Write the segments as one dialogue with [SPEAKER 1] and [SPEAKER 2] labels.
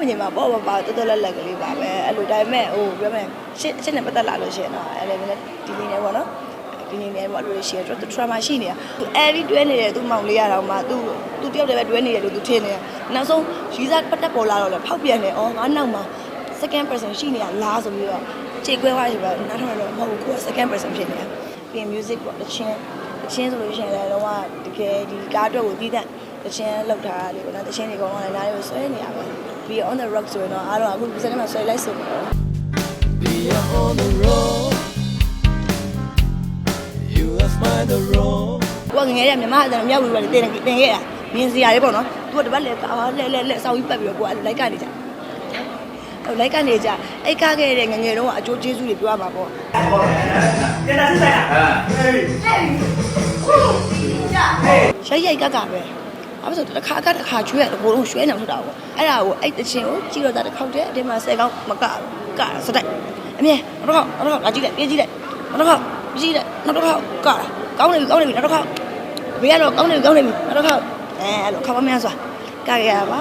[SPEAKER 1] မငြိမ်ပါပေါ့ပါပါတော်တော်လက်လက်ကလေးပါပဲအဲ့လိုဒါပေမဲ့ဟိုပြောမယ်ရှစ်ရှစ်နဲ့ပတ်သက်လာလို့ရှိရင်တော့အဲ့လည်းလည်းဒီနေနေပေါ့နော်ဒီနေနေပေါ့လို့ရှိရင်သူ trauma ရှိနေတာသူအဲ့ဒီတွဲနေတယ်သူမောင်လေးရတော့မှသူသူတယောက်တည်းပဲတွဲနေတယ်လို့သူထင်နေတယ်နောက်ဆုံးရီးစားပတ်သက်ပေါ်လာတော့လေဖောက်ပြန်တယ်အော်ငါနောက်မှာ second person ရှိနေတာလားဆိုပြီးတော့ခြေခွဲသွားပြီပဲနောက်ထပ်တော့မဟုတ်ဘူးကိုက second person ဖြစ်နေတာပြီးရင် music ပေါ့တချင်းတချင်းဆိုလို့ရှိရင်လည်းတော့တကယ်ဒီကားအတွက်ကိုတည်တံ့တချင်းလောက်ထားတာလေပေါ့နော်တချင်းတွေကောင်ကလည်းနားလေးကိုဆွဲနေရပါပြီး on the rock ဆိုရင်တော့အားလုံးအခုစနေမှာဆွဲလိုက်ဆိုတော့
[SPEAKER 2] We are on the road. You have find the road.
[SPEAKER 1] ကိုကငယ်ရမြမအတန်မြောက်ပြီးတော့တင်တင်ခဲ့တာမြင်စရာလေးပေါ့နော်သူကတပတ်လဲကာလဲလဲလဲစောင်းပြီးပတ်ပြီးတော့ကိုကလိုက်ကနေကြအဲ့လိုက်ကနေကြအိတ်ကားခဲ့တဲ့ငငယ်တုန်းကအကျိုးကျေးဇူးတွေပြောရမှာပေါ့ရိုက်ရိုက်ကကပဲ အဲ့ဒါဆိုတစ်ခါကတစ်ခါချွေးရတကိုယ်လုံးရွှဲနေအောင်ထုတ်တာပေါ့အဲ့ဒါကိုအဲ့တချင်ကိုကြည့်တော့တာတစ်ခေါက်တည်းအတင်းမှာ10ကောင်းမကဘူးကစတိုက်အမြဲနောက်တစ်ခေါက်နောက်တစ်ခေါက်လာကြည့်လိုက်ပြေးကြည့်လိုက်နောက်တစ်ခေါက်ကြည့်လိုက်နောက်တစ်ခေါက်ကကောင်းနေပြီကောင်းနေပြီနောက်တစ်ခေါက်ဘေးကတော့ကောင်းနေပြီကောင်းနေပြီနောက်တစ်ခေါက်အဲအဲ့လိုခါမများစွာကခဲ့ရပါ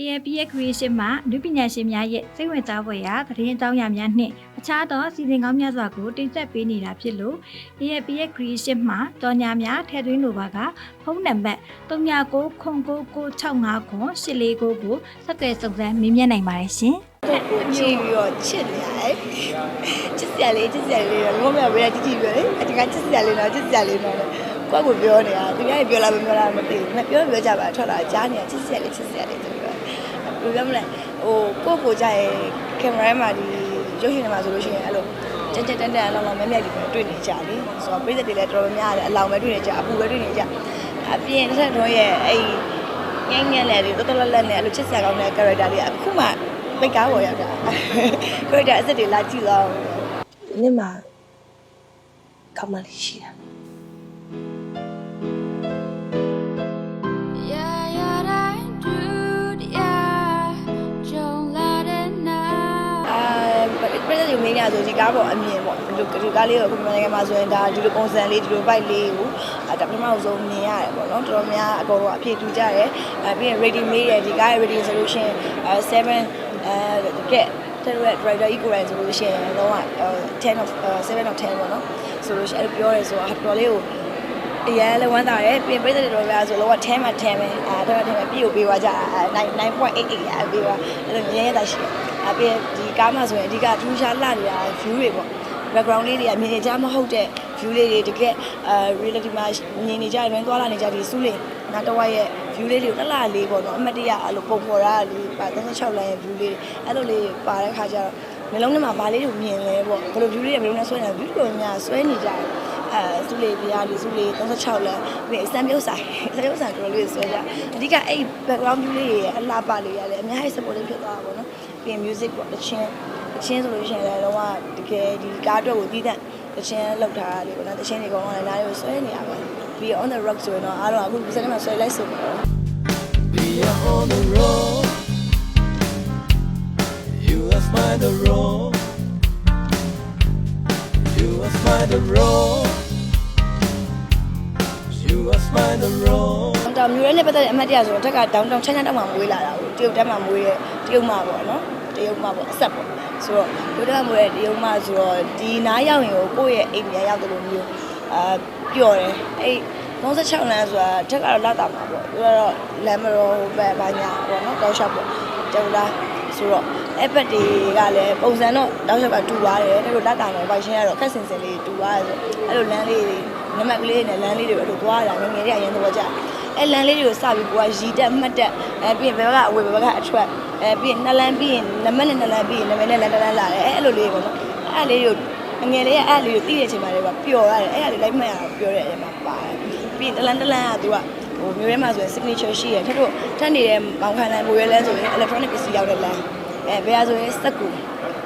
[SPEAKER 3] AAP ရဲ့ creation မှာလူပညာရှင်များရဲ့စိတ်ဝင်စားဖွယ်ရာသတင်းအကြောင်းအရာများနှင့်အခြားသောစီစဉ်ကောင်းများစွာကိုတင်ဆက်ပေးနေတာဖြစ်လို့ AAP ရဲ့ creation မှာတော်ညာများထည့်သွင်းလိုပါကဖုန်းနံပါတ်399965ခွန်849ကိုဆက်သွယ်စုံစမ်းမေးမြန်းနိုင်ပါတယ်ရှင်။
[SPEAKER 1] ကိုကြည့်ပြီးတော့ချစ်နေရတယ်ချစ်စရာလေးချစ်စရာလေးတော့လုံးဝပဲကြည့်ကြည့်ပြီးတော့အဒီကချစ်စရာလေးတော့ချစ်စရာလေးတော့ကိုယ့်ကိုပြောနေတာသူများပြောလာမပြောလာမသိဘူးမပြောပြောကြပါထွက်လာကြားနေတာချစ်စရာလေးချစ်စရာလေးဆိုပြီးတော့ ဘယ်လိုပြောမလဲဟိုကိုယ့်ကိုကြရဲ့ကင်မရာမှာဒီရုပ်ရှင်တွေမှာဆိုလို့ရှိရင်အဲ့လိုကြက်ကြက်တန်းတန်းအလောင်းလောင်းမဲမဲဒီပဲတွေ့နေကြလေဆိုတော့ပြည်သက်တွေလည်းတော်တော်များတယ်အလောင်းပဲတွေ့နေကြအပူပဲတွေ့နေကြအပြင်တစ်ဆက်တော့ရဲ့အဲ့ညံ့ညံ့လေဒီတော်တော်လက်လက်နဲ့အဲ့လိုချစ်စရာကောင်းတဲ့ character တွေအခုမှပိတ်ကားပေါ်ရောက်တာခရစ်တာအစ်စ်တွေလာကြည့်တော့နင့်မှာကောင်းမလေးရှိတာ အာပြည့်စုံမင်းရဆိုဒီကားပေါ်အမြင်ပေါ့ဒီလိုဒီကားလေးကိုအခုမြန်မာနိုင်ငံမှာဆိုရင်ဒါဒီလိုပုံစံလေးဒီလို bike လေးကိုအဲဒါပထမဆုံးမြင်ရတယ်ပေါ့နော်တော်တော်များအကုန်လုံးအပြည့်တူကြတယ်အဲပြီးရင် rating မေးတယ်ဒီကားရဲ့ rating ဆိုလို့ရှိရင်အဲ7အဲကဲတဲ့ရက် driver equal ဆိုလို့ရှိရင်တော့10 of 7 of 10ပေါ့နော်ဆိုလို့ရှိရင်အဲ့လိုပြောရဲဆိုတော့တော်လေးကို အရင်လည်းဝမ်းသာတယ်ပြင်ပိတ်တဲ့တော်များဆိုတော့10မှာ10ပဲအဲတော့10ပဲပြည့်ကိုပေးသွားကြ9.88ရပေးသွားအဲ့လိုရရတာရှိတယ်အပြင်ဒီကားမှာဆိုရင်အဓိကထူးခြားလှနေတာ view တွေပေါ့ background လေးတွေကမြင်နေကြမဟုတ်တဲ့ view လေးတွေတကယ်အဲ reality မှာမြင်နေကြရင်သွားလာနေကြဒီစူးလေးနောက်တော့ရဲ့ view လေးတွေကိုတလှလေးပေါ့နော်အမတ်တရအဲ့လိုပုံဖော်တာလေးပါ36လမ်းရဲ့ view လေးအဲ့လိုလေးပါတဲ့ခါကျတော့မျိုးလုံးထဲမှာဗာလေးတွေမြင်လဲပေါ့ဘယ်လို view လေးတွေမျိုးလုံးထဲဆွဲနေတာ view တွေများဆွဲနေကြတယ် အဲစုလေးပြားလေးစုလေး36လမ်းပြီးအစံပြုတ်ဆိုင်အစံပြုတ်ဆိုင်တော်လေးဆွဲကြအဓိကအဲ့ background view လေးရဲ့အလားပါလေးရတယ်အများကြီး support လေးဖြစ်သွားတာပေါ့နော်ပြီးရင် music ပေါ့တချင်းတချင်းဆိုလို့ရှိရင်လည်းတော့တကယ်ဒီကားအတွက်ကိုတည်တံ့တချင်းလောက်ထားတာလေပေါ့နော်တချင်းတွေကောင်ကလည်းနားလေးကိုဆွဲနေရပါပြီး on the rock ဆိုရင်တော့အားလုံးအခုစနေမှာဆွဲလိုက်ဆိုတော့
[SPEAKER 2] We are on the road. You have find the road. You have find the road.
[SPEAKER 1] တောင်မျိုးရဲနဲ့ပတ်သက်တဲ့အမှတ်တရဆိုတော့တက်ကတောင်တောင်ချမ်းချမ်းတောင်မှာမွေးလာတာကိုတရုတ်တက်မှာမွေးတဲ့တရုတ်မှာပေါ့နော်တရုတ်မှာပေါ့အဆက်ပေါ့ဆိုတော့တရုတ်တက်မှာမွေးတဲ့တရုတ်မှာဆိုတော့ဒီနားရောက်ရင်ကိုကိုယ့်ရဲ့အိမ်ပြန်ရောက်တယ်လို့မျိုးအာပျော်တယ်အဲ့36လမ်းဆိုတာတက်ကတော့လာတာမှာပေါ့သူကတော့လမ်းမတော်ဟိုဘက်ဘာညာပေါ့နော်တောက်လျှောက်ပေါ့ကျောင်းလားဆိုတော့အဲ့ဘက်တွေကလည်းပုံစံတော့တောက်လျှောက်ကတူပါတယ်ဒါတို့လက်တာနဲ့ဗိုက်ရှင်းကတော့ခက်စင်စင်လေးတူပါတယ်ဆိုအဲ့လိုလမ်းလေးတွေ နံပါတ်ကလေးနဲ့လမ်းလေးတွေအဲ့လိုသွားတာငယ်ငယ်လေးအရင်တော့ကြာအဲလမ်းလေးတွေကိုစပြီးကိုကရီတက်မှတ်တက်အဲပြီးရင်ဘယ်ဘက်ကအဝေဘယ်ဘက်ကအထွက်အဲပြီးရင်နှစ်လမ်းပြီးရင်နံပါတ်နဲ့နှစ်လမ်းပြီးရင်နံပါတ်နဲ့လမ်းတစ်လမ်းလာတယ်အဲအဲ့လိုလေးပေါ့နော်အဲ့လေးတွေကိုငငယ်လေးကအဲ့လေးကိုသိတဲ့အချိန်မှာလေးကပျော်ရတယ်အဲ့အဲ့လေးလိုက်မှတ်ရအောင်ပျော်တဲ့အချိန်မှာပါတယ်ပြီးရင်တစ်လမ်းတစ်လမ်းကသူကဟိုမျိုးထဲမှာဆိုရင် signature ရှိရထပ်တို့ထပ်နေတဲ့မောင်ခံလမ်းကိုရဲလဲဆိုရင် electronic ပစ္စည်းရောက်တဲ့လမ်းအဲဘယ်ဟာဆိုရင်စက်ကူ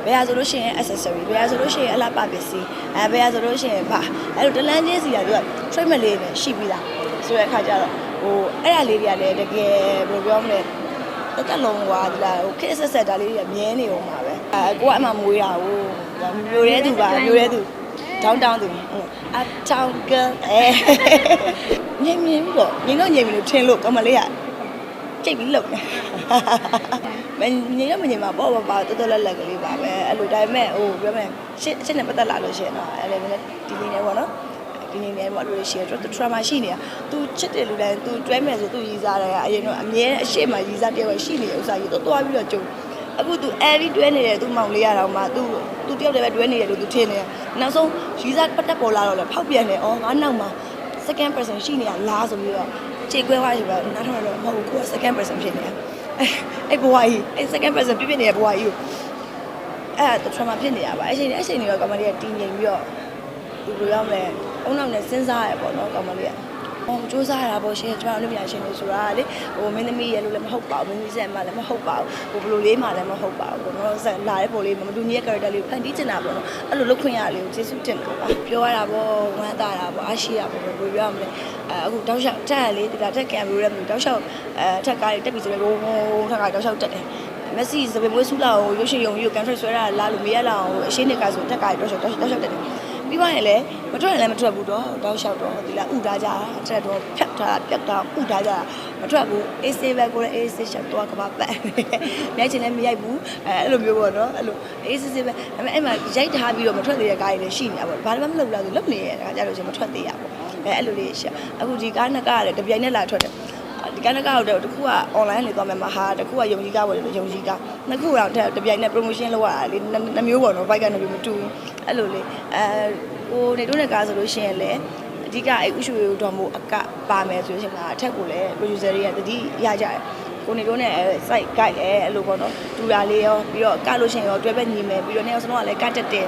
[SPEAKER 1] ဘယ်ဟာဆိုလို့ရှိရင် accessory ဘယ်ဟာဆိုလို့ရှိရင်အလားပပစ္စည်းအဲဘယ်ဟာဆိုလို့ရှိရင်ဘာအဲ့လိုတလန်းချင်းစီကသူက treatment လေးနဲ့ရှိပြီးသားဆိုတဲ့အခါကျတော့ဟိုအဲ့ဒါလေးတွေကလည်းတကယ်ဘယ်လိုပြောမလဲတစ်သက်လုံးဟွာဒီလားဟိုခက်ဆက်ဆက်တာလေးတွေကမြဲနေအောင်ပါပဲအဲကိုကအမှမွေးတာဟိုမျိုးရဲသူပါမျိုးရဲသူတောင်းတောင်းသူအတောင်းကအဲညင်မြင်ပြီးတော့ညင်တော့ညင်ပြီလို့ထင်လို့ကမလေးကကြိတ်ပြီးလုံနေ မငြိမ်ရမငြိမ်ပါပေါ့ပါပါတော်တော်လက်လက်ကလေးပါပဲအဲ့လိုဒါပေမဲ့ဟိုပြောမယ်ရှစ်ရှစ်နဲ့ပတ်သက်လာလို့ရှိရင်တော့အဲ့လေလည်းဒီနေ့နဲ့ပေါ့နော်ဒီနေ့နဲ့ပေါ့လို့ရှိရင်သူ trauma ရှိနေတာ तू ချစ်တယ်လူတိုင်း तू တွဲမယ်ဆို तू ရည်စားတယ်အရင်တော့အမြဲအရှိမရည်စားတရားရှိနေတဲ့ဥစ္စာကြီးတော့တွားပြီးတော့ကြုံအခု तू အဲဒီတွဲနေတယ် तू မောင်လေးရတော့မှ तू तू တယောက်တည်းပဲတွဲနေတယ်လို့ तू ထင်နေတယ်နောက်ဆုံးရည်စားပတ်သက်ပေါ်လာတော့လေဖောက်ပြန်တယ်ဩငါနောက်မှာ second person ရှိနေရလားဆိုပြီးတော့ခြေခွဲသွားပြီပဲနားထောင်တော့မဟုတ်ဘူးကိုက second person ဖြစ်နေတာ အဲ့အဲ့ဘဝကြီးအဲ့ second person ဖြစ်ဖြစ်နေတဲ့ဘဝကြီးကိုအဲ့ဒါ trauma ဖြစ်နေရပါအဲ့ချိန်အဲ့ချိန်တွေတော့ကမ္ဘာလေးကတည်ငြိမ်ပြီးတော့ဒီလိုရောက်လဲအုံနောက်နဲ့စဉ်းစားရပေါ့နော်ကမ္ဘာလေးက ဟောစူးစမ်းရတာပေါ့ရှင်ကျွန်တော်အလုပ်ပြန်ရှင်နေဆိုတာလေဟိုမင်းသမီးရဲ့လို့လည်းမဟုတ်ပါဘူးမင်းသမီးဆက်မှလည်းမဟုတ်ပါဘူးဟိုဘလိုလေးမှလည်းမဟုတ်ပါဘူးပေါ့နော်ဆက်လာတဲ့ပုံလေးမတူညီတဲ့ character လေးကိုဖန်တီးချင်တာပေါ့နော်အဲ့လိုလုပ်ခွင့်ရလေးကိုကျေးဇူးတင်တာပါပြောရတာပေါ့ဝမ်းသာတာပေါ့အားရှိရပါပေါ့ဘယ်လိုပြောရမလဲအဲအခုတောက်လျှောက်တက်ရလေဒီကတက်ကံမျိုးရဲမျိုးတောက်လျှောက်အဲထက်ကကားလေးတက်ပြီးဆိုတော့ဘုံဘုံထက်ကတောက်လျှောက်တက်တယ်မက်ဆီစပယ်မွေးဆူလာကိုရုပ်ရှင်ယုံကြီးကိုကန်ထရက်ဆွဲရတာလားလို့မေးရလောက်အရှင်းနေကဆိုတက်ကားတောက်လျှောက်တောက်လျှောက်တက်တယ် ပြီးသွားရင်လည်းမထွက်ရင်လည်းမထွက်ဘူးတော့တောက်လျှောက်တော့ဒီလားဥထားကြတာတက်တော့ဖြတ်ထားပြတ်ထားဥထားကြတာမထွက်ဘူးအေးဆေးပဲကိုလည်းအေးဆေးရှောက်တော့ကပါပတ်မြိုက်ချင်လည်းမရိုက်ဘူးအဲအဲ့လိုမျိုးပေါ့နော်အဲ့လိုအေးဆေးဆေးပဲဒါပေမဲ့အဲ့မှာရိုက်ထားပြီးတော့မထွက်သေးတဲ့ကားတွေလည်းရှိနေတာပေါ့ဘာမှမလုပ်လာဆိုလုပ်နေရတာကြလို့ချင်းမထွက်သေးရပေါ့အဲအဲ့လိုလေးရှာအခုဒီကားနှစ်ကားကလည်းတပြိုင်နဲ့လာထွက်တယ် ဒီကနကားတော့တခုက online လေးသွားမယ်မှာဟာတခုကယုံကြည်ကားပေါ်တယ်ယုံကြည်ကားနှစ်ခုတော့တပြိုင်နဲ့ promotion လုပ်ရတာလေနှမျိုးပေါ့နော် bike ကနှစ်မျိုးမတူဘူးအဲ့လိုလေအဲကိုနေတို့နဲ့ကားဆိုလို့ရှိရင်လည်းအဓိကအဲ့ဥရှူရတော်မို့အကပါမယ်ဆိုရှင်ကအထက်ကိုလည်း producer တွေကတတိရကြတယ်ကိုနေတို့နဲ့ site guide လဲအဲ့လိုပေါ့နော်ဒူရာလေးရောပြီးတော့ကလို့ရှိရင်ရောတွဲပဲညီမယ်ပြီးတော့နေအောင်စလုံးကလည်းကတက်တယ်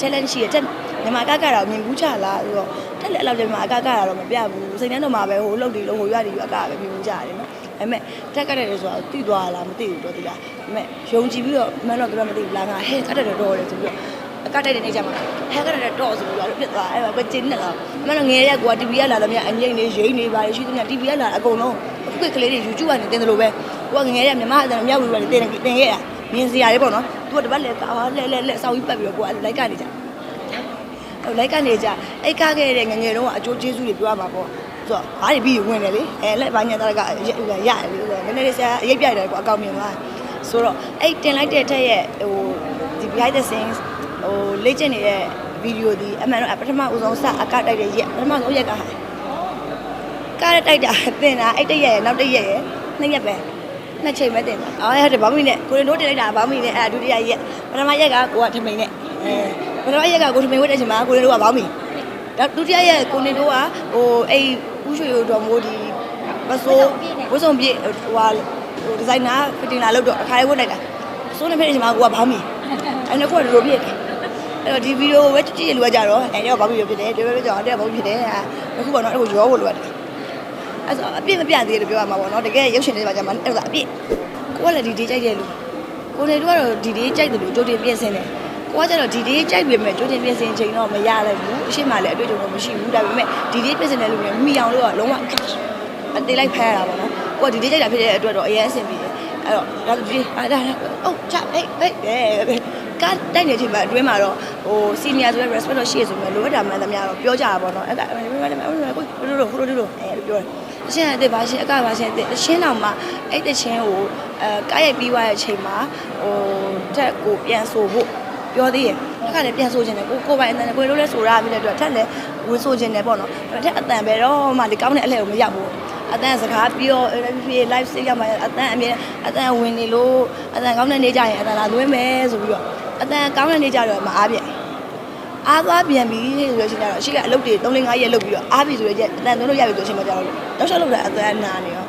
[SPEAKER 1] challenge ရှိရတက်ညီမကကတော့မြင်ဘူးချလားဆိုတော့တက်လက်အလောက်ကျညီမအကကတော့မပြဘူး စိတ်ထဲတော့မှာပဲဟိုလှုပ်တီလို့ဟိုရွက်တီရွက်ကပဲမြင်ဘူးကြတယ်နော်ဒါပေမဲ့တက်ကတက်တယ်ဆိုတော့တိသွားလားမသိဘူးတော့ဒီလားဒါပေမဲ့ယုံကြည်ပြီးတော့မန်းတော့တော့မသိဘူးလားငါဟဲ့ကတက်တယ်တော့တယ်ဆိုပြီးတော့အကတိုက်တဲ့နေကြမှာဟဲကတက်တယ်တော့ဆိုပြီးတော့ပြစ်သွားအဲ့ပဲကျင်းနေလားမန်းတော့ငယ်ရက်ကွာ TV ကလာလို့မြအငိမ့်နေရိမ့်နေပါလေရှိသမျှ TV ကလာအကုန်လုံးအခုကလေးတွေ YouTube ကနေတင်တယ်လို့ပဲကိုကငယ်ရက်မြန်မာအတန်မြောက်ပြီးတော့တင်တင်ခဲ့တာမြင်စရာလေးပေါ့နော်သူကတပတ်လဲကာလဲလဲလဲစောက်ပြီးပတ်ပြီးတော့ကိုကလိုက်ကနေကြဟိုလိုက်ကနေကြအဲ့ကားခဲ့တဲ့ငငယ်တုန်းကအကျိုးကျေးဇူးတွေပြောရမှာပေါ့ ဆိုတော့ဘာတွေပြီးဝင်တယ်လေအဲလက်ဘာညာတရကရတယ်လေနည်းနည်းလေးဆရာရိပ်ပြတယ်ကွာအကောင်မြင်သွားဆိုတော့အဲ့တင်လိုက်တဲ့ထက်ရဲ့ဟိုဒီ behind the scenes ဟိုလေ့ကျင့်နေတဲ့ဗီဒီယိုဒီအမှန်တော့ပထမဦးဆုံးစအကတိုက်တဲ့ရက်ပထမဆုံးရက်ကဟာကားတိုက်တာတင်တာအဲ့တရက်ရဲ့နောက်တရက်ရဲ့နှစ်ရက်ပဲနှစ်ချိန်ပဲတင်တာအော်ဟုတ်တယ်ဘာမှမနဲ့ကိုရင်တို့တင်လိုက်တာဘာမှမနဲ့အဲ့ဒုတိယရက်ပထမရက်ကကိုကထမိန်နဲ့အဲပထမရက်ကကိုထမိန်ဝတ်တဲ့အချိန်မှာကိုရင်တို့ကဘာမှ မဒါဒုတိယရက်ကိုနေတို့ကဟိုအဲ့ဥရွှေတော်မိုးဒီမစိုးဝတ်စုံပြည့်ဟိုဟာဟိုဒီဇိုင်နာဖစ်တင်လာလို့တော့အခါလေးဝတ်လိုက်တာစိုးနေဖြစ်တဲ့အချိန်မှာကိုကဘာမှမအဲ့တော့ကိုကလိုပြည့်တယ်အဲ့တော့ဒီဗီဒီယိုပဲကြည့်ရလူကကြတော့အဲ့တော့ဘာဖြစ်ဖြစ်တယ်ဒီလိုကြောင့်တဲ့ဘာဖြစ်တယ်အခုပေါ့နော်အဲ့ကိုရောဖို့လိုရတယ်အဲ့ဆိုအပြည့်မပြသေးလို့ပြောရမှာပေါ့နော်တကယ်ရုပ်ရှင်တွေပါကြမှာအဲ့ဒါအပြည့်ကိုကလည်းဒီဒေးကြိုက်တဲ့လူကိုနေတို့ကတော့ဒီဒေးကြိုက်တယ်လို့ကြိုတင်ပြင်ဆင်တယ် ကိုကကျတော့ဒီဒေးကြိုက်ပြီမဲ့ကြိုတင်ပြင်ဆင်ချိန်တော့မရလိုက်ဘူးအရှိမလည်းအတွေ့အကြုံတော့မရှိဘူးဒါပေမဲ့ဒီဒေးပြင်ဆင်တဲ့လူတွေမိအောင်လို့ကလုံးဝအသေးလိုက်ဖဲရတာပေါ့နော်ကိုကဒီဒေးကြိုက်တာဖြစ်တဲ့အတွက်တော့အရင်အဆင်ပြေတယ်အဲ့တော့ဒါဒီအဲ့ဒါအိုးချဟေးဟေးအဲကတိုက်နေချိန်မှာအတွင်းမှာတော့ဟိုစီနီယာဆိုတဲ့ respect တော့ရှိရဆိုပေမဲ့လိုအပ်တာမှန်သမျှတော့ပြောကြတာပေါ့နော်အဲ့ကကိုတို့တို့ဟိုတို့တို့အဲလိုပြောတယ်အရှင်အစ်စ်ပါရှင်အကပါရှင်အစ်စ်ရှင်းတော်မှာအဲ့တချင်းကိုအဲကားရိုက်ပြီးသွားတဲ့အချိန်မှာဟိုတက်ကိုပြန်ဆိုဖို့ ပြောသေးရဲ့အခါလည်းပြန်ဆိုခြင်းတယ်ကိုကိုပိုင်အတန်ကိုတို့လည်းဆိုရပြီတဲ့အတွက်ထက်လည်းဝင်ဆိုခြင်းတယ်ပေါ့နော်ထက်အတန်ပဲတော့မှဒီကောင်းတဲ့အလှည့်ကိုမရောက်ဘူးအတန်စကားပြောဖြစ် live စိတ်ရမှာအတန်အမြဲအတန်ဝင်နေလို့အတန်ကောင်းတဲ့နေကြရင်အတန်လာသွင်းမယ်ဆိုပြီးတော့အတန်ကောင်းတဲ့နေကြတော့မအားပြည့်အားသွားပြန်ပြီဆိုလို့ရှိရင်တော့ရှိကအလုပ်တွေ3 5ရက်လုပ်ပြီးတော့အားပြီဆိုရချက်အတန်သွင်းလို့ရပြီဆိုချိန်မှာကြတော့တော့ရှောက်လုပ်တာအတန်နာနေရော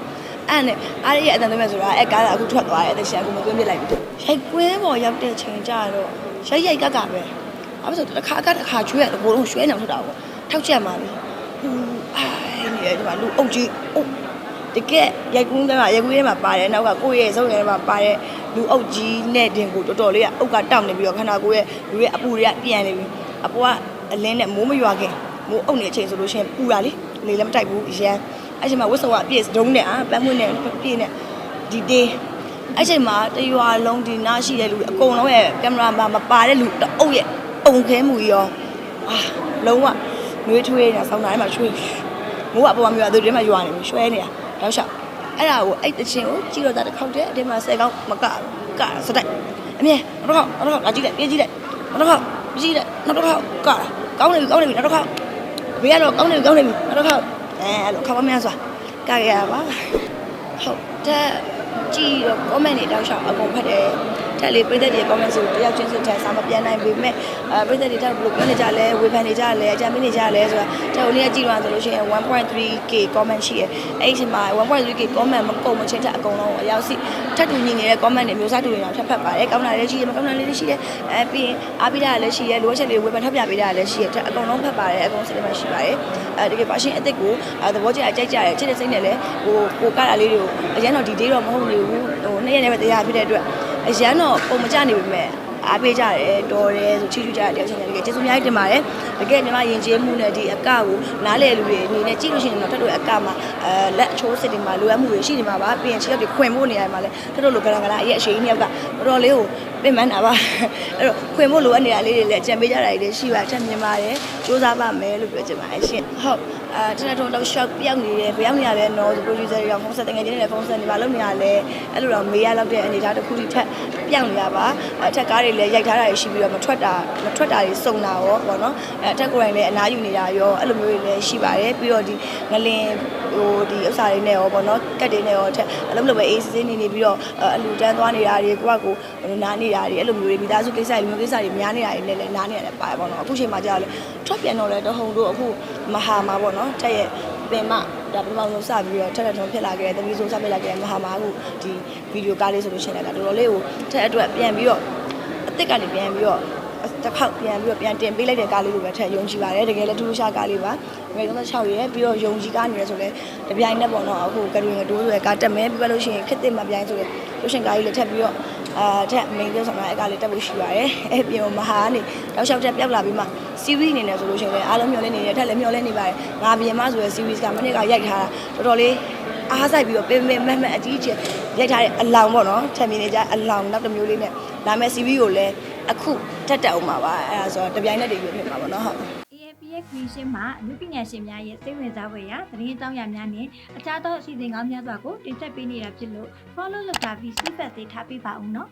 [SPEAKER 1] အဲ့နဲ့အားရရဲ့အတန်သွင်းမယ်ဆိုတာအဲ့ကားကအခုထွက်သွားတယ်အဲ့ရှင်အခုမသွင်းပြလိုက်ဘူးရိုက်ကွင်းပေါ်ရောက်တဲ့ချိန်ကြတော့ ရိုက်ရိုက်ကကပဲအဲ့ဆိုတစ်ခါကတစ်ခါချွေးရတော့ဘိုးလုံးရွှဲနေအောင်ထုတ်တာပေါ့ထောက်ချက်မှာလေဟူအိုင်းနေတယ်ဒီမှာလူအုပ်ကြီးအုပ်တကယ်ရိုက်ကူးထဲမှာရိုက်ကူးထဲမှာပါတယ်နောက်ကကိုယ့်ရဲ့စုံရဲထဲမှာပါတဲ့လူအုပ်ကြီးနဲ့တင်ကိုတော်တော်လေးကအုပ်ကတောက်နေပြီးတော့ခန္ဓာကိုယ်ရဲ့လူရဲ့အပူတွေကပြန်နေပြီအပေါ်ကအလင်းနဲ့မိုးမရွာခင်မိုးအုပ်နေတဲ့အချိန်ဆိုလို့ရှိရင်ပူတာလေလေလည်းမတိုက်ဘူးအရန်အဲ့ချိန်မှာဝတ်စုံကအပြည့်ဒုံးနဲ့အာပန်းမွေးနဲ့ပြည့်နဲ့ဒီတေး အဲ့ချိန်မှာတရွာလုံးဒီနားရှိတဲ့လူအကုန်လုံးရဲ့ကင်မရာမှာမပါတဲ့လူတအုပ်ရဲ့အုံခဲမှုရောအာလုံးဝနှွေးထွေးနေတာဆောင်းတာထဲမှာချွေးမိုးကအပေါ်မှာမြွာသူတွေထဲမှာရွာနေပြီရွှဲနေတာတော့ရှောက်အဲ့ဒါကိုအဲ့တချင်းကိုကြည့်တော့တာတစ်ခေါက်တည်းအတင်းမှာ10ကောင်းမကဘူးကစတိုက်အမြဲနောက်တစ်ခေါက်နောက်တစ်ခေါက်လာကြည့်လိုက်ပြေးကြည့်လိုက်နောက်တစ်ခေါက်ကြည့်လိုက်နောက်တစ်ခေါက်ကကောင်းနေပြီကောင်းနေပြီနောက်တစ်ခေါက်ဘေးကတော့ကောင်းနေပြီကောင်းနေပြီနောက်တစ်ခေါက်အဲအဲ့လိုခေါက်ပါများစွာကရရပါဟုတ်တဲ့ ကြည့်တော့ comment တွေတောက်လျှောက် အကုန်ဖတ်တယ်တက်လေပြည့်တဲ့ဒီ comment ဆိုတယောက်ချင်းစီထိုင်စာမပြန်နိုင်ပေမဲ့အဲပြည့်တဲ့ဒီတက်ဘယ်လိုပြောနေကြလဲဝေဖန်နေကြလဲအကြံပေးနေကြလဲဆိုတာတက်ဦးလေးကကြည့်တော့ဆိုလို့ရှိရင် 1.3k comment ရှိရယ်အဲ့ဒီအချိန်မှာ 1.3k comment မကုန်မချင်းတက်အကုန်လုံးအရောက်စီထပ်တူညီနေတဲ့ comment တွေမျိုးစားတူတွေအောင်ထပ်ဖတ်ပါတယ်ကောင်းတာလည်းရှိတယ်မကောင်းတာလည်းရှိတယ်အဲပြီးရင်အားပေးတာလည်းရှိတယ်လိုအပ်ချက်တွေဝေဖန်ထပ်ပြပေးတာလည်းရှိတယ်တက်အကုန်လုံးဖတ်ပါတယ်အကုန်စိတ်ထဲမှာရှိပါတယ်အဲတကယ်ပါရှင်အစ်စ်ကိုသဘောကျအကြိုက်ကြတယ်ချစ်တဲ့စိတ်နဲ့လည်းဟိုကိုကတာလေးတွေကိုအရင်တော့ဒီ day တော့မဟုတ်နေဘူးဟိုနေ့ရက်နဲ့ပဲတရားဖြစ်တဲ့အတွက် အရန်တော့ပုံမကြနေပေမဲ့အားပေးကြတယ်တော်တယ်ဆိုချီးကျူးကြတယ်တယောက်ချင်းတည်းတကယ်ကျေးဇူးအများကြီးတင်ပါတယ်တကယ်ညီမယဉ်ကျေးမှုနဲ့ဒီအကကိုနားလေလူတွေအနေနဲ့ကြည့်လို့ရှိရင်တော့ထပ်လို့အကမှာအဲလက်အချိုးစစ်တွေမှာလိုအပ်မှုတွေရှိနေမှာပါပြီးရင်ချီရောက်တွေခွင်ဖို့နေရာမှာလဲထပ်လို့လိုကရန်ကလာအရက်အရှိကြီးနှစ်ယောက်ကတော်တော်လေးကိုပြင်မှန်းတာပါအဲ့တော့ခွင်ဖို့လိုအပ်နေတာလေးတွေလည်းအကြံပေးကြတာတွေလည်းရှိပါချက်မြင်ပါတယ်စူးစမ်းပါမယ်လို့ပြောချင်ပါတယ်ရှင်ဟုတ် အဲတနက်ထုံတော့ shop ပြောက်နေတယ်ဘယ်ရောက်နေရလဲနော်ဆို producer တွေတော့ဖုန်းဆက်တငယ်ချင်းတွေလည်းဖုန်းဆက်နေပါလို့နေရလဲအဲ့လိုတော့မေးရတော့တဲ့အနေထားတစ်ခုထိထက်ပြောက်နေရပါအထက်ကားတွေလည်းရိုက်ထားတာတွေရှိပြီးတော့မထွက်တာမထွက်တာတွေစုံတာရောပေါ့နော်အဲအထက်ကိုယ်တိုင်လည်းအနားယူနေတာရောအဲ့လိုမျိုးတွေလည်းရှိပါတယ်ပြီးတော့ဒီငလင်ဟိုဒီဥစ္စာတွေနဲ့ရောပေါ့နော်ကတ်တွေနဲ့ရောအထက်အလုံးလိုပဲအေးစစ်နေနေပြီးတော့အလူတန်းသွားနေတာတွေကိုကကိုနားနေတာတွေအဲ့လိုမျိုးတွေမိသားစုကိစ္စတွေမျိုးကိစ္စတွေများနေတာတွေလည်းလည်းနားနေတာလည်းပါတယ်ပေါ့နော်အခုချိန်မှာကြာလေထွက်ပြန်တော့လဲတဟုန်တို့အခုမဟာမှာပေါ့နော်တက်ရဲ့ပင်မဒါပထမဆုံးစပြီးတော့ထက်ထက်ထုံးဖြစ်လာခဲ့တဲ့တမီးဆိုးစဖြစ်လာခဲ့တဲ့မဟာမာကဒီဗီဒီယိုကားလေးဆိုလို့ရှိရင်လည်းတော်တော်လေးကိုထက်အတွက်ပြန်ပြီးတော့အစ်စ်ကနေပြန်ပြီးတော့တစ်ခေါက်ပြန်ပြီးတော့ပြန်တင်ပေးလိုက်တဲ့ကားလေးလိုပဲထက်ယုံကြည်ပါတယ်တကယ်လည်းထူးထူးခြားကားလေးပါငွေ36ရဲ့ပြီးတော့ယုံကြည်ကားနေရဆိုလဲတပြိုင်နက်ပေါ့နော်အခုကရီငတိုးဆိုရယ်ကားတက်မဲပြီးတော့လို့ရှိရင်ခစ်တစ်မပြိုင်ဆိုရယ်လို့ရှင်ကားကြီးလည်းထက်ပြီးတော့ အာထက်မိန်ပြောဆောင်တာအကားလေးတက်ဖို့ရှိပါတယ်အဲ့ပြင်မဟာကနေတောက်လျှောက်တက်ပြောက်လာပြီးမှ series အနေနဲ့ဆိုလို့ရှိရင်လည်းအားလုံးမျှော်လင့်နေတယ်ထက်လည်းမျှော်လင့်နေပါတယ်ငါပြင်မဆိုရယ် series ကမနေ့ကရိုက်ထားတာတော်တော်လေးအားဆိုင်ပြီးတော့ပင်ပင်မက်မက်အကြီးကျယ်ရိုက်ထားတဲ့အလောင်ပေါ့နော်ထက်မြင်နေကြအလောင်နောက်တစ်မျိုးလေးနဲ့ဒါမဲ့ series ကိုလည်းအခုတက်တက်အောင်ပါပါအဲ့ဒါဆိုတော့တပြိုင်နက်တည်းရွေးဖြစ်မှာပေါ့နော်ဟုတ်
[SPEAKER 3] AFPX Creation မှာအမှုပညာရှင်များရဲ့စိတ်ဝင်စားဖွယ်ရာသတင်းအကြောင်းအရာများနဲ့အခြားသောအစီအစဉ်ကောင်းများစွာကိုတင်ဆက်ပေးနေတာဖြစ်လို့ follow လုပ်တာပြီး feedback တွေထားပေးပါဦးနော်